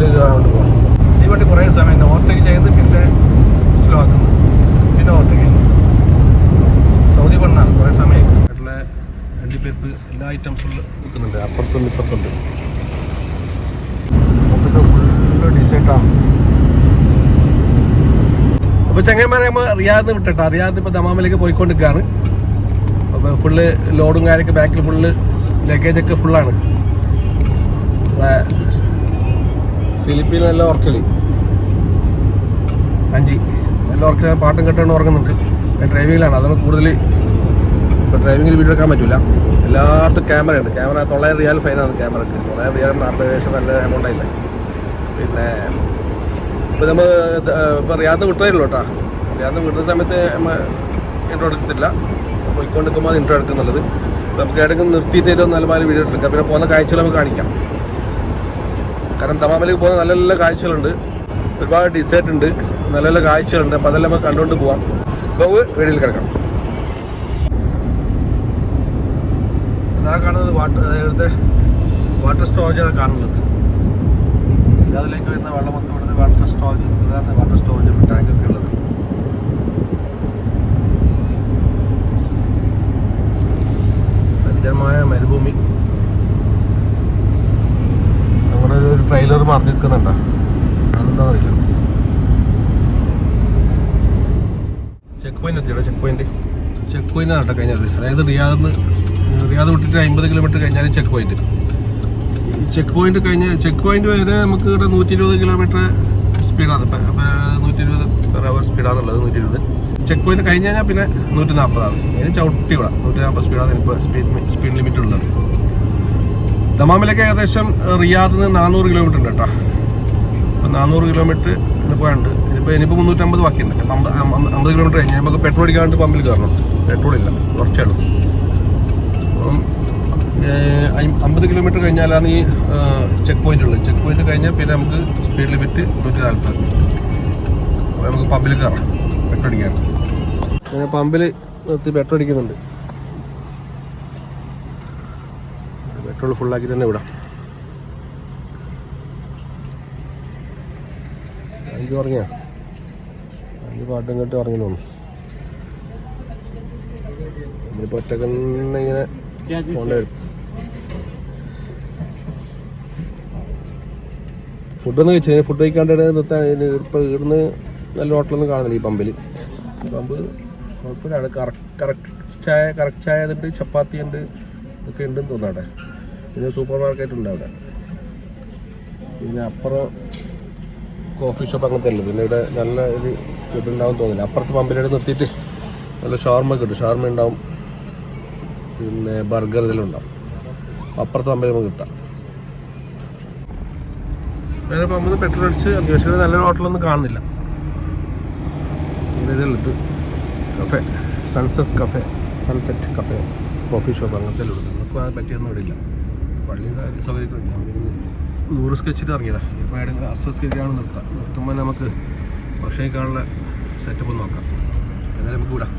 പമ്പിൽ കൊണ്ട് പോകാം ഈ കുറേ സമയം ഓവർടേക്ക് ചെയ്ത് പിന്നെ സ്ലോ ആക്കുന്നു. പിന്നെ ഓവർടേക്ക് ചെയ്യുന്നു. സൗദി പെണ്ണാണ് കുറേ സമയം. വീട്ടിലെ അണ്ടിപ്പരിപ്പ് എല്ലാ ഐറ്റംസും വിൽക്കുന്നുണ്ട് അപ്പുറത്തുണ്ട് ഇപ്പുറത്തുണ്ട്. ഫുള്ള് ഡിസൈറ്റാണ് അപ്പോൾ ചങ്ങന്മാരെ നമ്മൾ റിയാദ് വിട്ടിട്ടാ. റിയാദ് ഇപ്പോൾ ദമാമിലേക്ക് പോയിക്കൊണ്ടിരിക്കുകയാണ് അപ്പോൾ ഫുള്ള് ലോഡും കാര്യമൊക്കെ ബാക്കിൽ ഫുള്ള് ലഗേജൊക്കെ ഫുള്ളാണ് ഫിലിപ്പീൻ നല്ല ഓർക്കലി. അഞ്ചി. നല്ല ഓർക്കൽ പാട്ടും കേട്ടാണ് ഓർക്കുന്നുണ്ട്. ഞാൻ ഡ്രൈവിങ്ങിലാണ്. അതാണ് കൂടുതൽ ഇപ്പോൾ ഡ്രൈവിങ്ങിൽ വീഡിയോ എടുക്കാൻ പറ്റില്ല എല്ലായിടത്തും ക്യാമറ ഉണ്ട്. ക്യാമറ തൊള്ളായിരം റിയാൽ ഫൈനാണ് ക്യാമറക്ക്. തൊള്ളായിരം റിയാൽ നാട്ടിൽ ഏകദേശം നല്ല എമൗണ്ട് ആയില്ലേ? പിന്നെ ഇപ്പോൾ നമ്മൾ ഇപ്പോൾ റിയാദ് വിട്ടതേ ഉള്ളൂ കേട്ടോ. റിയാദ് വിടുന്ന സമയത്ത് ഇൻട്രോ എടുക്കത്തില്ല പോയിക്കൊണ്ടിരിക്കുമ്പോൾ ഇൻട്രോ എടുക്കുന്നുള്ളത് നമുക്ക് ഇടയ്ക്ക് നിർത്തിയിട്ട് നല്ല മാതിരി വീഡിയോ എടുക്കാം. പിന്നെ പോകുന്ന കാഴ്ചകൾ നമുക്ക് കാണിക്കാം. കാരണം തമാമിലേക്ക് പോകുന്ന നല്ല നല്ല കാഴ്ചകളുണ്ട്. ഒരുപാട് ഡിസേർട്ട് ഉണ്ട്. നല്ല നല്ല കാഴ്ചകളുണ്ട്. അപ്പോൾ അതെല്ലാം നമുക്ക് കണ്ടുകൊണ്ട് പോവാം. ബഹു വീടിൽ കിടക്കാം. അതാ കാണുന്നത് വാട്ടർ അതായത് വാട്ടർ സ്റ്റോറേജ് അതാണ് കാണുന്നത്. അതിലേക്ക് വരുന്ന വെള്ളം മൊത്തം ഇവിടുന്ന് വാട്ടർ സ്റ്റോറേജ് ഇതാണ് വാട്ടർ സ്റ്റോറേജ് ടാങ്കൊക്കെ ഉള്ളത്. പരിചയമായ മരുഭൂമി. ഒരു ട്രെയിലർ മറിഞ്ഞു നിൽക്കുന്നുണ്ടോ അതെന്താ അറിയില്ല. ചെക്ക് പോയിന്റ് എത്തിയോ ചെക്ക് പോയിന്റ് ചെക്ക് പോയിന്റ് ആണ് കേട്ടോ കഴിഞ്ഞത്. അതായത് റിയാദിന്ന് റിയാദ് വിട്ടിട്ട് അമ്പത് കിലോമീറ്റർ കഴിഞ്ഞാൽ ചെക്ക് പോയിന്റ് ചെക്ക് പോയിന്റ് കഴിഞ്ഞ് ചെക്ക് പോയിന്റ് വരെ നമുക്ക് ഇവിടെ നൂറ്റി ഇരുപത് കിലോമീറ്റർ സ്പീഡാണ് നൂറ്റി ഇരുപത് പെർ അവർ സ്പീഡാണുള്ളത് നൂറ്റി ഇരുപത് ചെക്ക് പോയിന്റ് കഴിഞ്ഞ് കഴിഞ്ഞാൽ പിന്നെ നൂറ്റി നാൽപ്പതാണ് അതിന് ചവിട്ടി ഇവിടെ നൂറ്റി നാൽപ്പത് സ്പീഡാണ് ഇപ്പോൾ സ്പീഡ് സ്പീഡ് ലിമിറ്റ് ഉള്ളത്. ദമാമിലേക്ക് ഏകദേശം റിയാദിൽ നിന്ന് നാനൂറ് കിലോമീറ്റർ ഉണ്ട് കേട്ടോ. അപ്പം നാനൂറ് കിലോമീറ്റർ പോയാണ്ട്. ഇനിയിപ്പോൾ ഇനിയിപ്പോൾ മുന്നൂറ്റമ്പത് ബാക്കിയുണ്ട്. അപ്പം അമ്പത് അമ്പ- അമ്പത് കിലോമീറ്റർ കഴിഞ്ഞ് നമുക്ക് പെട്രോൾ അടിക്കാണ്ട് പമ്പിൽ കയറണം. പെട്രോൾ ഇല്ല. കുറച്ചേ ഉള്ളൂ. അപ്പം അമ്പത് കിലോമീറ്റർ കഴിഞ്ഞാലാണ് ഈ ചെക്ക് പോയിന്റ് ഉള്ളത്. ചെക്ക് പോയിന്റ് കഴിഞ്ഞാൽ പിന്നെ നമുക്ക് സ്പീഡ് ലിമിറ്റ് നൂറ്റി നാൽപ്പത് അപ്പോൾ നമുക്ക് പമ്പിൽ കയറാം. പെട്രോൾ അടിക്കാൻ. പമ്പിൽ നിർത്തി പെട്രോൾ അടിക്കുന്നുണ്ട്. പെട്രോൾ ഫുള്ളാക്കി തന്നെ വിടാം. എനിക്ക് ഉറങ്ങിയാ? എനിക്ക് പാട്ടും കേട്ട് ഉറങ്ങി തോന്നുന്നു. നമ്മളിപ്പോൾ ഒറ്റയ്ക്ക് തന്നെ ഇങ്ങനെ പോകേണ്ടി വരും. ഫുഡൊന്നും കഴിച്ചു ഫുഡ് കഴിക്കാണ്ട് ഇപ്പോൾ ഇവിടുന്ന് നല്ല ഹോട്ടലൊന്നും കാണുന്നില്ല ഈ പമ്പിൽ പമ്പ് കുഴപ്പമില്ല. കറക്റ്റ് ചായ കറക്റ്റ് ചായ ഉണ്ട് ചപ്പാത്തി ഉണ്ട് ഇതൊക്കെ ഉണ്ടെന്ന് തോന്നുന്നു അവിടെ. പിന്നെ സൂപ്പർ മാർക്കറ്റ് ഉണ്ട് അവിടെ. പിന്നെ അപ്പുറം കോഫി ഷോപ്പ് അങ്ങനത്തെ ഉള്ളു പിന്നെ ഇവിടെ നല്ല ഇത് ഉണ്ടാവും തോന്നില്ല അപ്പുറത്ത് പമ്പിലോട്ട് നിർത്തിയിട്ട് നല്ല ഷാർമ കിട്ടും ഷാർമ ഉണ്ടാവും. പിന്നെ ബർഗർ ഇതെല്ലാം ഉണ്ടാവും. അപ്പുറത്ത് പമ്പിൽ നമുക്ക് കിട്ടാം. വേറെ പമ്പിൽ പെട്രോൾ അടിച്ച് അത്യാവശ്യം നല്ലൊരു ഹോട്ടലൊന്നും കാണുന്നില്ല. ഇതുള്ളത് cafe sunset cafe sunset cafe coffee shop അങ്ങനത്തെ ഉള്ളു നമുക്ക് പറ്റിയൊന്നും ഇവിടെ ഇല്ല. പള്ളിയും കാര്യം സൗകര്യമൊക്കെ ഉണ്ട്. നമുക്കിന്ന് നൂറ് സ്കെച്ചിട്ട് ഇറങ്ങിയതാ. ഇപ്പോൾ എവിടെയെങ്കിലും അസ്വസ്കരിക്കാണ് നിർത്താം. നിർത്തുമ്പോൾ നമുക്ക് ഭക്ഷണം കഴിക്കാനുള്ള സെറ്റപ്പ് നോക്കാം. എന്നാലും നമുക്ക് വിടാം.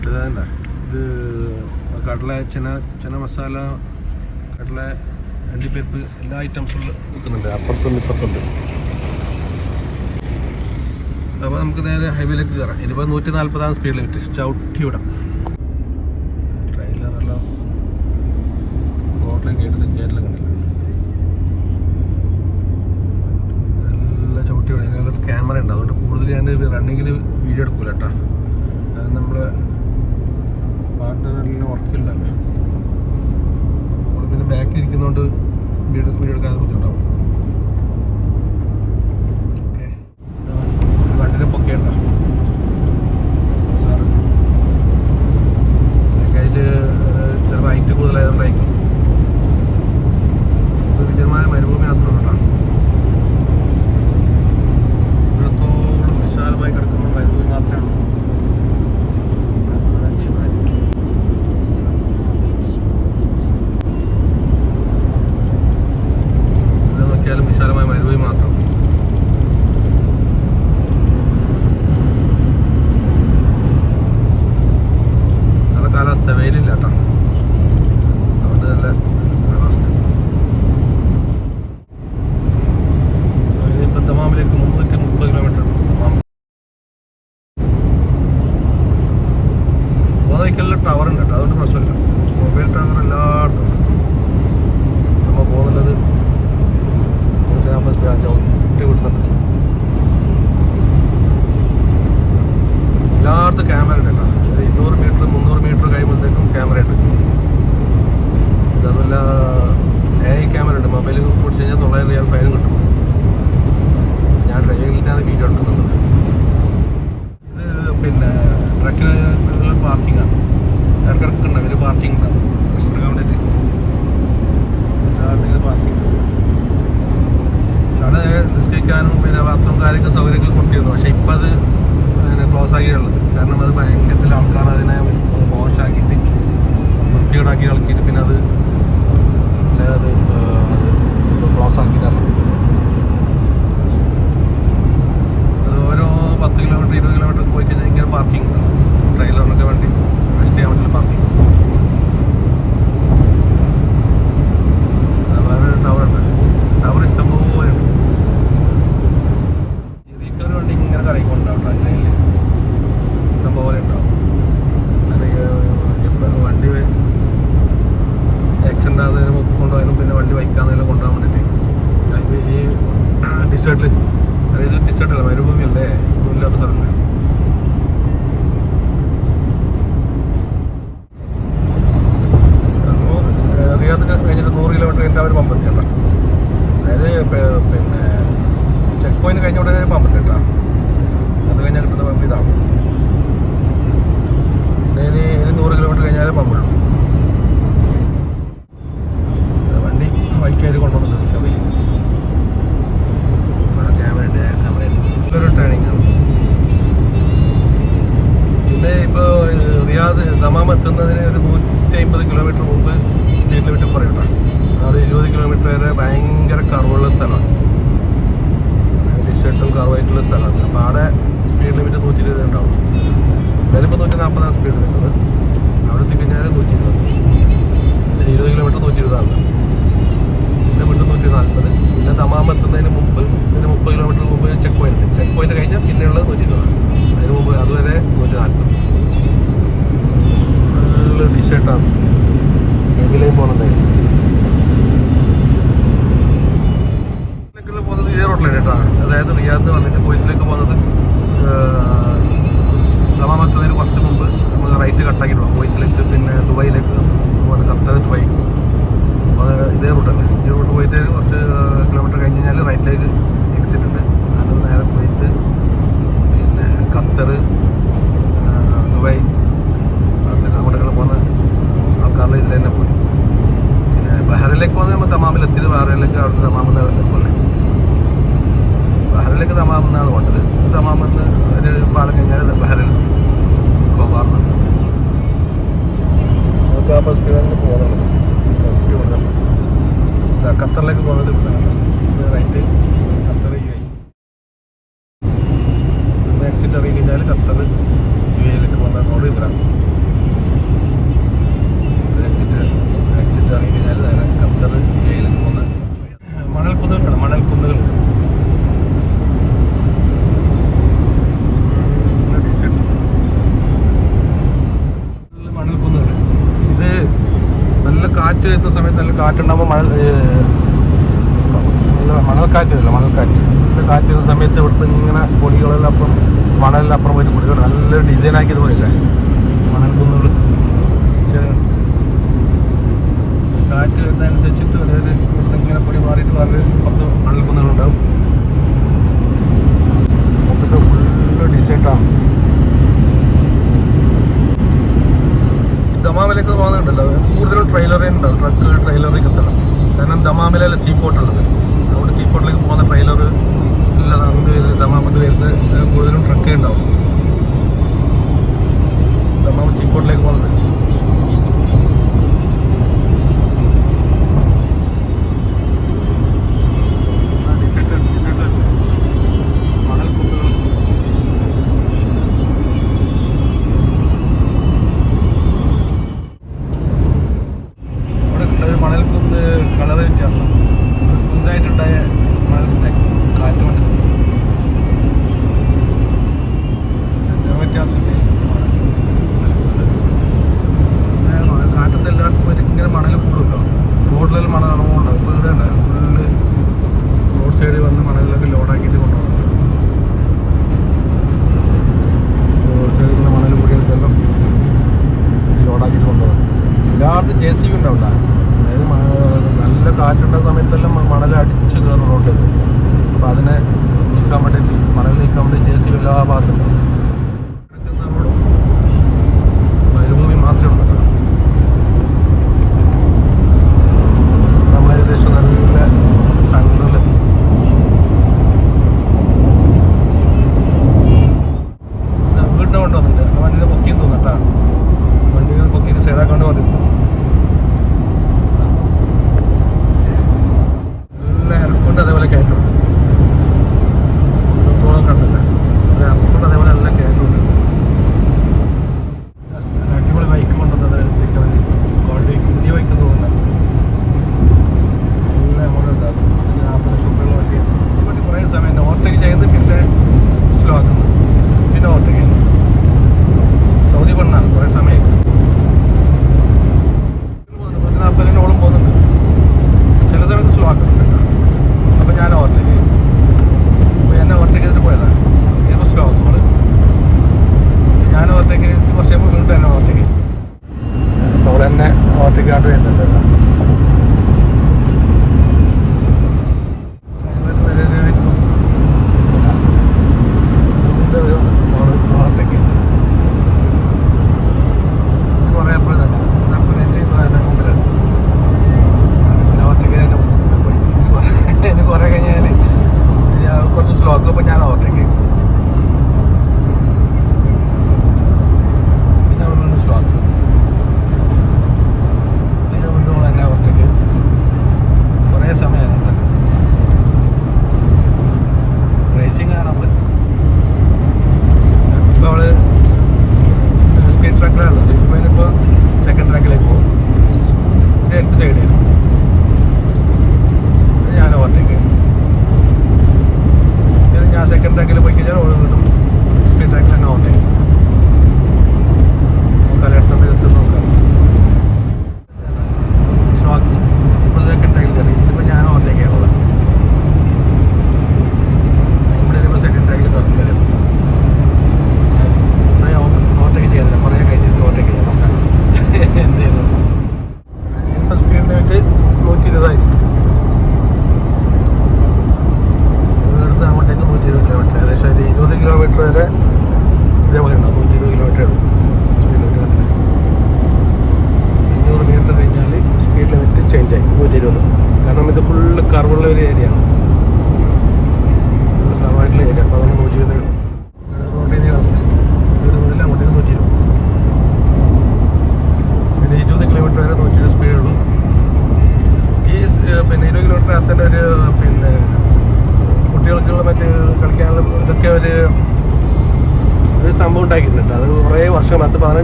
ഇത് വേണ്ട. ഇത് കടല ചെന ചെന മസാല കടല അണ്ടിപ്പരിപ്പ് എല്ലാ ഐറ്റംസും നിൽക്കുന്നുണ്ട് അപ്പുറത്തുണ്ട് ഇപ്പുറത്തുണ്ട്. അപ്പോൾ നമുക്ക് നേരെ ഹൈവേയിലേക്ക് കയറാം ഇനിയിപ്പോൾ നൂറ്റി നാൽപ്പതാണ് സ്പീഡ് ലിമിറ്റ് ചവിട്ടി വിടാം ട്രെയിലറെല്ലാം റോഡിലും കേട്ടില്ല കേട്ടില്ല കണ്ടില്ല നല്ല ചവിട്ടി വിടാം ഇതിനകത്ത് ക്യാമറ ഉണ്ട് അതുകൊണ്ട് കൂടുതൽ ഞാൻ റണ്ണിങ്ങിൽ വീഡിയോ എടുക്കൂല കേട്ടോ കാരണം നമ്മൾ പാട്ട് ഉറക്കില്ല നമ്മൾ പിന്നെ ബാക്കിൽ ഇരിക്കുന്നതുകൊണ്ട് വീഡിയോ വീഡിയോ എടുക്കാൻ ബുദ്ധിമുട്ടാവും. ഓക്കെ വണ്ടിനെ കൂടുതലായതുകൊണ്ടായിരിക്കും. വിജയമായ മരുഭൂമി മാത്രമേ കേട്ടോ Michael കാരണം അത് ഭയങ്കരത്തിൽ ആൾക്കാർ അതിനെ മോശമാക്കിയിട്ട് വൃത്തികേടാക്കി കളിക്കിയിട്ട് പിന്നെ അത് അത് ക്ലോസ് ആക്കിയിട്ടാണ്. അത് ഓരോ പത്ത് കിലോമീറ്റർ ഇരുപത് കിലോമീറ്റർ പോയി കഴിഞ്ഞാൽ ഇങ്ങനെ പാർക്കിംഗ് ട്രെയിലറിനൊക്കെ വേണ്ടി ചെയ്യാൻ പറ്റില്ല പാർക്കിംഗ് ടവർ ഇഷ്ടംപോലെ ഉണ്ട്. വണ്ടി ഇങ്ങനെ ഇഷ്ടംപോലെ ഉണ്ടാവും വണ്ടി ആക്സിഡന്റ് ആകുന്നതിന് കൊണ്ടുപോയാലും പിന്നെ വണ്ടി വൈക്കാന്നതിലും കൊണ്ടുപോകാൻ വേണ്ടിയിട്ട്. ഈ ഡിസേർട്ടിൽ അതായത് ഡിസേർട്ടല്ല മരുഭൂമിയല്ലേ ഇല്ലാത്ത സ്ഥലങ്ങൾ കിലോമീറ്റർ അവർ പിന്നെ ചെക്ക് പോയിന്റ് കഴിഞ്ഞ ഉടനെ പമ്പുണ്ട് അത് കഴിഞ്ഞാൽ കിട്ടുന്ന പമ്പ് ഇതാണ് ഇനി ഇനി നൂറ് കിലോമീറ്റർ കഴിഞ്ഞാലേ പമ്പുള്ളൂ. വണ്ടി ബൈക്കായിട്ട് കൊണ്ടുവന്നത് ഇവിടെ ക്യാമറ ഉണ്ട് ക്യാമറ നല്ലൊരു ട്രെയിനിങ് ആണ്. പിന്നെ ഇപ്പോൾ റിയാദ് ദമാം എത്തുന്നതിന് ഒരു നൂറ്റി അമ്പത് കിലോമീറ്റർ മുമ്പ് സ്പീഡ് ലിമിറ്റ് പറയണ്ട. അവിടെ ഇരുപത് കിലോമീറ്റർ വരെ ഭയങ്കര കർവുള്ള സ്ഥലമാണ്. ഡിഷർട്ടും കറവായിട്ടുള്ള സ്ഥലമാണ്. അപ്പോൾ അവിടെ സ്പീഡ് ലിമിറ്റ് നൂറ്റി ഇരുപത് ഉണ്ടാവും. വിലപ്പോൾ നൂറ്റി നാൽപ്പതാണ് സ്പീഡ് വരുന്നത്. അവിടെ എത്തിക്കഴിഞ്ഞാൽ നൂറ്റി ഇരുപത് പിന്നെ ഇരുപത് കിലോമീറ്റർ നൂറ്റി ഇരുപതാണ് പിന്നെ വീണ്ടും നൂറ്റി നാൽപ്പത് പിന്നെ ദമാം എത്തുന്നതിന് മുമ്പ് പിന്നെ മുപ്പത് കിലോമീറ്റർ മുമ്പ് ചെക്ക് പോയിന്റ് ചെക്ക് പോയിന്റ് കഴിഞ്ഞാൽ പിന്നെയുള്ളത് നൂറ്റി ഇരുപതാണ് അതിന് മുമ്പ് അതുവരെ നൂറ്റി നാൽപ്പത് നല്ല ഡിഷർട്ടാണ് എവിലെയും പോകുന്നുണ്ടായിരുന്നു ഇതിലേക്കുള്ള പോകുന്നത് ഇതേ റോഡിലാണ് കേട്ടോ അതായത് റിയാദ് വന്നിട്ട് കുവൈത്തിലേക്ക് പോകുന്നത് ദമാമത്തുന്നതിന് കുറച്ച് മുമ്പ് നമ്മൾ റൈറ്റ് കട്ടാക്കിയിട്ടുള്ളൂ കുവൈത്തിലേക്ക് പിന്നെ ദുബായിലേക്ക് അതുപോലെ ഖത്തർ ദുബായ്. അപ്പോൾ ഇതേ റൂട്ടല്ലേ ഈ റൂട്ട് പോയിട്ട് കുറച്ച് കിലോമീറ്റർ കഴിഞ്ഞ് കഴിഞ്ഞാൽ റൈറ്റിലേക്ക് എക്സിറ്റ് ഉണ്ട്. അത് നേരെ കുവൈത്ത് പിന്നെ ഖത്തർ ദുബായ് അങ്ങനത്തെ അങ്ങോട്ടൊക്കെ പോകുന്ന ആൾക്കാരുടെ ഇതിൽ തന്നെ പോയി. പിന്നെ ബഹറിലേക്ക് പോകുന്നത് നമ്മൾ തമാമിൽ എത്തിയത്. ബഹറിലേക്ക് അവിടുന്ന് തമാമെന്ന് പോലെ ബഹറിലേക്ക് തമാമെന്നാണ് പോകേണ്ടത് തമാമെന്ന് ഒരു പാലം കഴിഞ്ഞാൽ ബഹറിൽ നമുക്ക് ആ ബസ് സ്പീഡിൽ പോകുന്നുള്ളത് ഖത്തറിലേക്ക് പോകുന്നത് ഇവിടെ റൈറ്റ് ഖത്തറിലേക്ക് കഴിഞ്ഞു പിന്നെ എക്സിറ്റ് ഇറങ്ങി കഴിഞ്ഞാൽ ഖത്തർ യു എയിലേക്ക് പോകുന്ന റോഡ് ഇതിലാണ് എക്സിറ്റ് എക്സിറ്റ് ഇറങ്ങി കഴിഞ്ഞാൽ നേരെ ഖത്തർ യു എയിലേക്ക് പോകുന്ന മണൽക്കുന്നുകളാണ് മണൽക്കുന്നുകൾ മണൽക്കുന്നുകൾ ഇത് നല്ല വരുന്ന സമയത്ത് നല്ല കാറ്റുണ്ടാകുമ്പോൾ മഴ നല്ല മണൽക്കാറ്റില്ല മണൽക്കാറ്റ്. നല്ല കാറ്റ് വരുന്ന സമയത്ത് ഇവിടുത്തെ ഇങ്ങനെ പൊടികളെല്ലാം അപ്പം മണലെല്ലാം അപ്പുറം പോയിട്ട് പൊടികൾ നല്ല ഡിസൈൻ ആക്കിയത് പോലില്ലേ മണൽക്കുന്നുകൾ കുന്നുകൾ കാറ്റ് വരുന്നതനുസരിച്ചിട്ട് അതായത് ഇവിടുത്തെ ഇങ്ങനെ പൊടി മാറിയിട്ട് വേറെ പത്ത് മണൽക്കുന്നുകളുണ്ടാവും മൊത്തത്തിൽ ഫുള്ള് ഡിസൈറ്റാണ് ദമാമിലേക്ക് പോകുന്നുണ്ടല്ലോ. കൂടുതലും ട്രെയിലറേ ഉണ്ടാവും ട്രക്ക് ട്രെയിലറിൽ എത്തണം കാരണം ദമാമിലല്ല സീ പോർട്ട് ഉള്ളത്. അതുകൊണ്ട് സീ പോർട്ടിലേക്ക് പോകുന്ന ട്രെയിലർ അങ്ങോട്ട് വരുന്നത് കൂടുതലും ട്രക്കേ ഉണ്ടാവും. ദമാം സീ പോർട്ടിലേക്ക് പോകുന്നത്.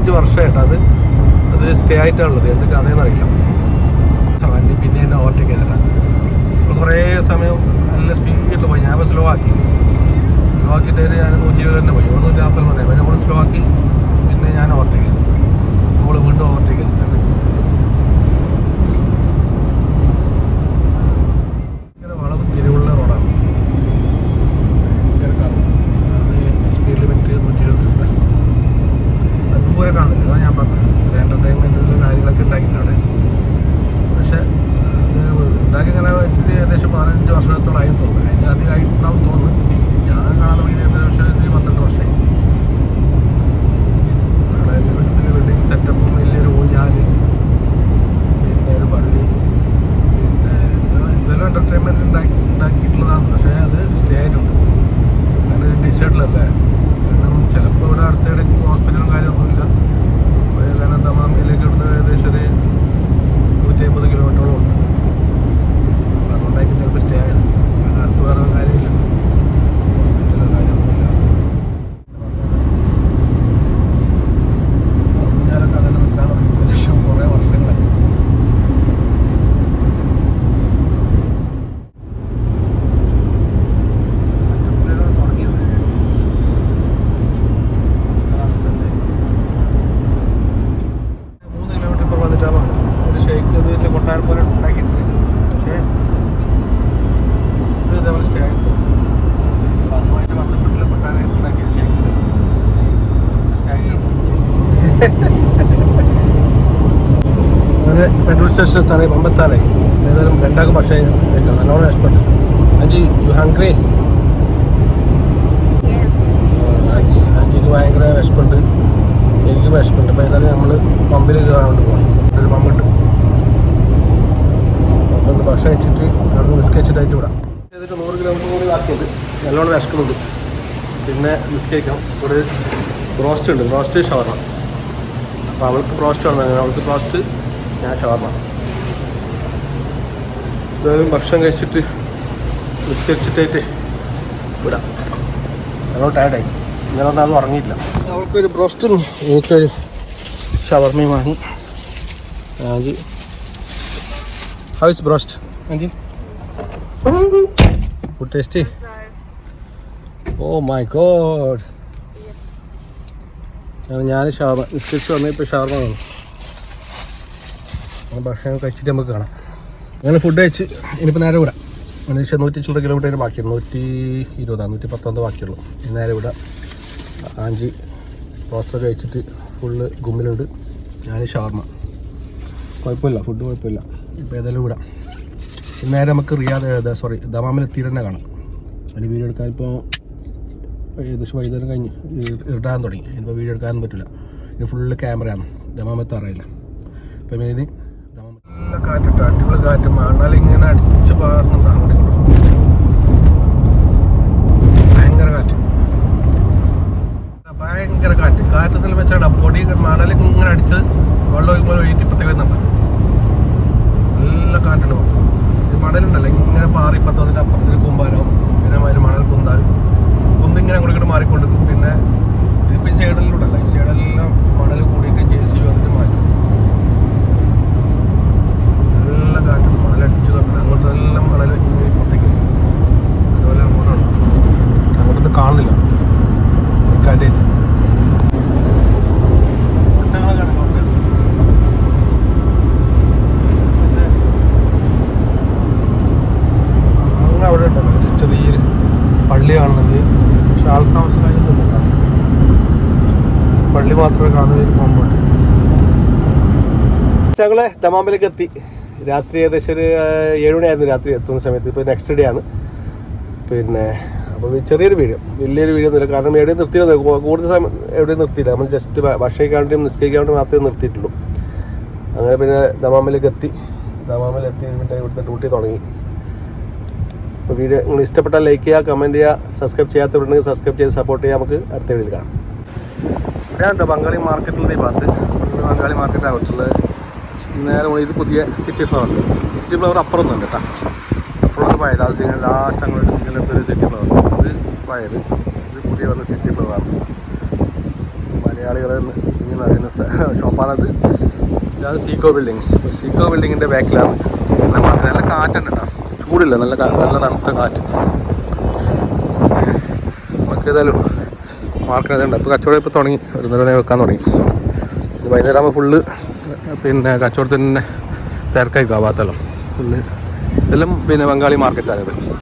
പതിനഞ്ച് വർഷമായിട്ട് അത് അത് സ്റ്റേ ആയിട്ടാണുള്ളത്. എന്ത് കഥയെന്ന് അറിയില്ല വണ്ടി പിന്നെ എന്നെ ഓവർടേക്ക് ചെയ്തിട്ടാണ് കുറേ സമയം നല്ല സ്പീഡിൽ പോയി. ഞാൻ സ്ലോ ആക്കി. സ്ലോ ആക്കിയിട്ട് ഞാൻ നൂറ്റി ഇരുപത് തന്നെ പോയി. നൂറ്റി നാൽപ്പത് പറയാം അപ്പോൾ സ്ലോ ആക്കി പിന്നെ ഞാൻ ഓവർടേക്ക് ചെയ്തു. നമ്മൾ വീണ്ടും ഓവർടേക്ക് ചെയ്തിട്ടുണ്ട്. പോലെ കാണുന്നില്ല. അതാണ് ഞാൻ പറഞ്ഞത്. ഒരു എന്റർടൈൻമെന്റ് കാര്യങ്ങളൊക്കെ ഉണ്ടാക്കിയിട്ടുണ്ട് അവിടെ. പക്ഷേ അത് ഉണ്ടാക്കി ഇങ്ങനെ വെച്ചിട്ട് ഏകദേശം പതിനഞ്ച് വർഷത്തോളമായി തോന്നുന്നു. അതിന്റെ അധികമായിട്ടുണ്ടാവും തോന്നുന്നു. ഞാൻ കാണാൻ തുടങ്ങിയത് ഏകദേശം പന്ത്രണ്ട് വർഷമായി. അങ്ങനെ പെട്രോൾ സ്റ്റേഷൻ എത്താനായി അമ്പത്താറേ ഏതായാലും രണ്ടാൾക്ക് പക്ഷേ നല്ലോണം ഇഷ്ടപ്പെട്ടു അഞ്ചി യു ഹംഗ്രി. അഞ്ചിക്ക് ഭയങ്കര വിശപ്പുണ്ട്. എനിക്ക് വിശപ്പുണ്ട്. അപ്പോൾ ഏതായാലും നമ്മൾ പമ്പിൽ വേണ്ടി പോകാം ഒരു പമ്പുണ്ട്. പമ്പൊന്ന് ഭക്ഷണം കഴിച്ചിട്ട് അവിടെ നിന്ന് നിസ്കരിച്ചിട്ടായിട്ട് വിടാം. ഏതൊക്കെ നൂറ് കിലോമീറ്റർ കൂടി ആക്കിയത് നല്ലോണം വിശക്കുന്നുണ്ട്. പിന്നെ നിസ്കരിക്കാം ഒരു ബ്രോസ്റ്റ് ഉണ്ട്. Broast shawarma. അപ്പോൾ അവൾക്ക് ബ്രോസ്റ്റ് ആണ് അവൾക്ക് ബ്രോസ്റ്റ് ഞാൻ ഷവർമ. എന്തായാലും ഭക്ഷണം കഴിച്ചിട്ട് നിസ്കരിച്ചിട്ടായിട്ട് വിടാം. ഞങ്ങൾ ടയർഡായി ഇന്നലെ ഒന്നും അത് ഉറങ്ങിയില്ല അവൾക്കൊരു ബ്രോസ്റ്റും എനിക്കൊരു ഷവർമയും വാങ്ങി. Aaji how is broast? Aaji good tasty oh my god ഞാൻ ഷവർമ നിസ്കരിച്ച് വന്നു ഇപ്പോൾ ഷവർമ വന്നു ഭക്ഷണം കഴിച്ചിട്ട് നമുക്ക് കാണാം. അങ്ങനെ ഫുഡ് കഴിച്ച് ഇനിയിപ്പോൾ നേരെ വിടാം ഏകദേശം നൂറ്റി ചില്ലറ കിലോമീറ്റർ ബാക്കിയുള്ളൂ. നൂറ്റി ഇരുപതാണ് നൂറ്റി പത്തൊമ്പത് ബാക്കിയുള്ളൂ. ഇനി നേരെ വിടാം ആഞ്ചി റോസ്റ്റർ കഴിച്ചിട്ട് ഫുള്ള് ഗുമ്മിലുണ്ട് ഞാൻ ഷവർമ. കുഴപ്പമില്ല ഫുഡ് കുഴപ്പമില്ല. ഇപ്പോൾ ഏതായാലും വിടാം നേരെ നമുക്ക് റിയാദ് സോറി ദമാമിൽ എത്തി തന്നെ കാണാം. അതിന് വീഡിയോ എടുക്കാൻ ഇപ്പോൾ ഏകദേശം വൈകുന്നേരം കഴിഞ്ഞ് ഇടാൻ തുടങ്ങി. ഇനിയിപ്പോൾ വീഡിയോ എടുക്കാനും പറ്റില്ല. ഇനി ഫുള്ള് ക്യാമറയാണ് ദമാമത്ത് അറിയില്ല. അപ്പം ഇനി കാറ്റിട്ട് അടിപൊളി കാറ്റ്. മണലിങ്ങനെ അടിച്ച് പാറുന്നുണ്ട് അങ്ങോട്ട് ഇങ്ങോട്ടും ഭയങ്കര കാറ്റ്. ഭയങ്കര കാറ്റ്. കാറ്റത്തിൽ വെച്ചാണ് പൊടി മണൽ ഇങ്ങനെ അടിച്ച് വെള്ളം ഒഴിക്കുമ്പോൾ ഒഴുകി ഇപ്പത്തേക്ക് വരുന്നുണ്ട്. നല്ല കാറ്റുണ്ട് ഇത് മണലുണ്ടല്ലോ. ഇങ്ങനെ പാറി പത്തതിന്റെ അപ്പുറത്തിന് കൂമ്പാരം പിന്നെ മണൽ കുന്താൽ കുന്തിങ്ങനെ അങ്ങോട്ട് മാറിക്കൊണ്ടിരിക്കും. പിന്നെ ഇപ്പം സൈഡിലൂടെ സൈഡിലൂടല്ല ഈ സൈഡെല്ലാം മണൽ കൂടിയിട്ട് ജെ സി വന്നിട്ട് മാറ്റും നല്ല കാറ്റും മണലടിച്ച് കിടക്കണം അങ്ങോട്ട് നല്ല മണൽ ഇങ്ങനെ ഇപ്പുറത്തേക്ക് വരും. അതുപോലെ അങ്ങോട്ടാണ് കാണുന്നില്ല. ചെറിയൊരു പള്ളി മാത്രമേ ഞങ്ങൾ ദമാമിലേക്ക് എത്തി. രാത്രി ഏകദേശം ഒരു ഏഴുമണിയായിരുന്നു രാത്രി എത്തുന്ന സമയത്ത്. ഇപ്പോൾ നെക്സ്റ്റ് ഡേ ആണ്. പിന്നെ അപ്പോൾ ചെറിയൊരു വീഡിയോ വലിയൊരു വീഡിയോ ഒന്നുമില്ല. കാരണം എവിടെയും നിർത്തിയില്ല. കൂടുതൽ സമയം എവിടെയും നിർത്തിയില്ല. നമ്മൾ ജസ്റ്റ് ഭക്ഷണിക്കാണ്ടും നിസ്കരിക്കാണ്ടും മാത്രമേ നിർത്തിയിട്ടുള്ളൂ. അങ്ങനെ പിന്നെ ദമാമിലേക്ക് എത്തി. ദമാമിലെത്തി പിന്നെ ഇവിടുത്തെ ഡ്യൂട്ടി തുടങ്ങി. അപ്പോൾ വീഡിയോ നിങ്ങൾ ഇഷ്ടപ്പെട്ടാൽ ലൈക്ക് ചെയ്യുക കമന്റ് ചെയ്യുക സബ്സ്ക്രൈബ് ചെയ്യാത്തവരുണ്ടെങ്കിൽ സബ്സ്ക്രൈബ് ചെയ്ത് സപ്പോർട്ട് ചെയ്യാൻ നമുക്ക് അടുത്ത വീഡിയോയിൽ കാണാം. ഇവിടെയുണ്ട് ബംഗാളി മാർക്കറ്റിന്റെ ഈ ഭാഗത്ത്. ബംഗാളി മാർക്കറ്റാണ് ആവട്ടുള്ളത് നേരെ ഇത് പുതിയ സിറ്റി ഫ്ലവർ ഉണ്ട്. സിറ്റി ഫ്ലവർ അപ്പുറം ഒന്നുണ്ട് കേട്ടോ. പഴയത് ആ സിംഗിൾ ലാസ്റ്റ് അങ്ങോട്ട് സിംഗിൾ എടുത്തൊരു സിറ്റി ഫ്ലവർ അത് പഴയത് ഇത് പുതിയ വന്ന സിറ്റി ഫ്ലവറാണ് മലയാളികൾ ഇങ്ങനെ അറിയുന്ന ഷോപ്പാണത്. ഇതാണ് സീക്കോ ബിൽഡിംഗ് സീക്കോ ബിൽഡിങ്ങിന്റെ ബാക്കിലാണ് നല്ല കാറ്റുണ്ട് കേട്ടോ. ചൂടില്ല നല്ല നല്ല തണുത്ത കാറ്റ്. നമുക്ക് ഏതായാലും മാർക്കറ്റ് ഉണ്ട് ഇപ്പോൾ കച്ചവടം ഇപ്പോൾ തുടങ്ങി. ഒരു നേരം വെക്കാൻ തുടങ്ങി. ഇത് വൈകുന്നേരം ആകുമ്പോൾ ഫുള്ള് പിന്നെ കച്ചവടത്തിന് തിരക്കായിരിക്കും ആ ഭാഗത്തെല്ലാം. ഫുള്ള് ഇതെല്ലാം പിന്നെ ബംഗാളി മാർക്കറ്റാണിത്